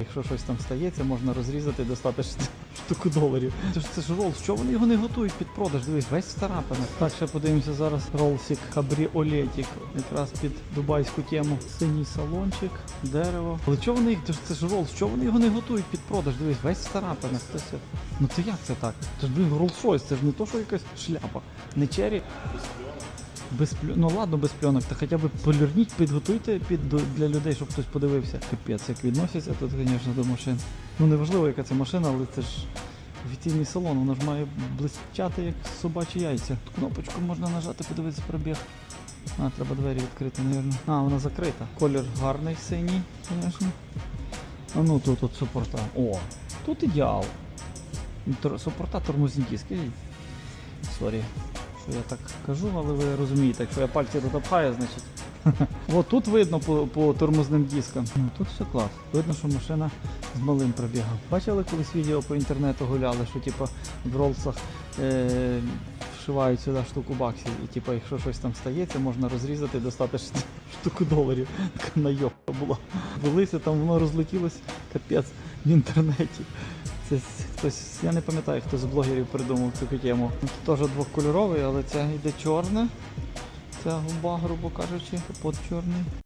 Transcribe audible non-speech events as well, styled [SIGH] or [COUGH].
Якщо щось там стається, можна розрізати, достати [LAUGHS] штуку доларів. Це ж це ж ролл. Що вони його не готують під продаж? Дивись, весь в. Так, ще подивимося зараз ролсик кабріолетик. Якраз під дубайську тему. Синій салончик, дерево. Але чого вони їх? Це ж це ж ролл, що вони його не готують під продаж? Дивись, весь в. Це все. Ну це як це так? Це ж блін Rolls-Royce, це ж не то, що якась шляпа. Не чері. Без плю... Ну ладно, без пленок, та хоча б полірніть, підготуйте під для людей, щоб хтось подивився. Капець, як відносяться тут, звісно, до машин. Ну неважливо, яка це машина, але це ж офіційний салон, воно ж має блистяти як собачі яйця. Тут кнопочку можна нажати, подивитися пробіг. А, треба двері відкрити, мабуть. А, вона закрита. Колір гарний, синій, звісно. А ну тут от супорта. О, тут ідеал. Супорта тормозні диски. Сорі, що я так кажу, але ви розумієте, якщо я пальці туди пхаю, значить. [LAUGHS] От тут видно по, по тормозним дискам. Ну тут все клас. Видно, що машина з малим пробігом. Бачили колись відео по інтернету гуляли, що типу в ролсах е- вшивають сюди штуку баксів. І типу, якщо щось там стається, можна розрізати, достати [LAUGHS] штуку доларів. Така найобка була. Велися там, воно розлетілось капець в інтернеті. Це хтось, я не пам'ятаю, хто з блогерів придумав цю тему. Теж двохкольоровий, але це йде чорне. Це губа, грубо кажучи, под чорний.